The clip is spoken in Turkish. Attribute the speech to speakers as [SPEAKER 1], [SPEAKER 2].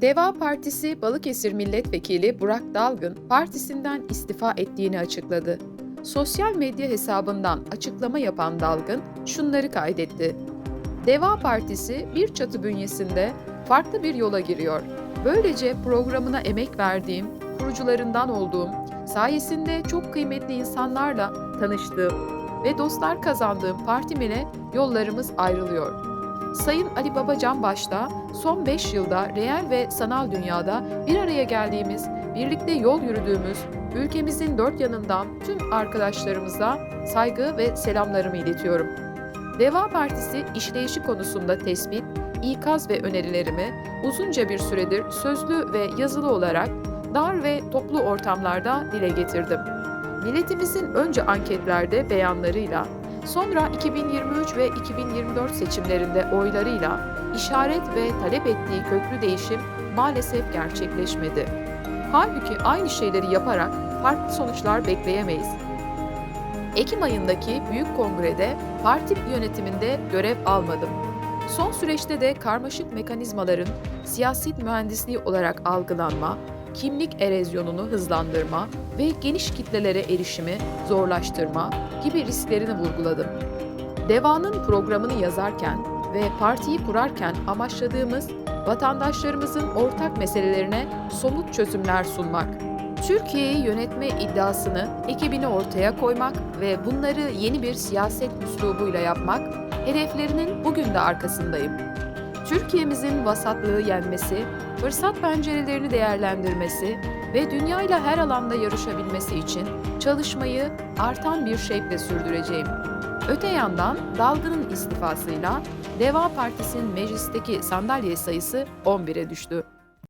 [SPEAKER 1] Deva Partisi Balıkesir Milletvekili Burak Dalgın partisinden istifa ettiğini açıkladı. Sosyal medya hesabından açıklama yapan Dalgın şunları kaydetti. Deva Partisi bir çatı bünyesinde farklı bir yola giriyor. Böylece programına emek verdiğim, kurucularından olduğum, sayesinde çok kıymetli insanlarla tanıştığım ve dostlar kazandığım partim ile yollarımız ayrılıyor. Sayın Ali Babacan başta son 5 yılda reel ve sanal dünyada bir araya geldiğimiz, birlikte yol yürüdüğümüz, ülkemizin dört yanından tüm arkadaşlarımıza saygı ve selamlarımı iletiyorum. Deva Partisi işleyişi konusunda tespit, ikaz ve önerilerimi uzunca bir süredir sözlü ve yazılı olarak dar ve toplu ortamlarda dile getirdim. Milletimizin önce anketlerde beyanlarıyla, sonra 2023 ve 2024 seçimlerinde oylarıyla işaret ve talep ettiği köklü değişim maalesef gerçekleşmedi. Halbuki aynı şeyleri yaparak farklı sonuçlar bekleyemeyiz. Ekim ayındaki Büyük Kongre'de parti yönetiminde görev almadım. Son süreçte de karmaşık mekanizmaların siyaset mühendisliği olarak algılanma, kimlik erozyonunu hızlandırma ve geniş kitlelere erişimi zorlaştırma gibi risklerini vurguladım. Deva'nın programını yazarken ve partiyi kurarken amaçladığımız vatandaşlarımızın ortak meselelerine somut çözümler sunmak. Türkiye'yi yönetme iddiasını ekibini ortaya koymak ve bunları yeni bir siyaset üslubuyla yapmak, hedeflerinin bugün de arkasındayım. Türkiye'mizin vasatlığı yenmesi, fırsat pencerelerini değerlendirmesi ve dünyayla her alanda yarışabilmesi için çalışmayı artan bir şevkle sürdüreceğim. Öte yandan Dalgın'ın istifasıyla Deva Partisi'nin meclisteki sandalye sayısı 11'e düştü.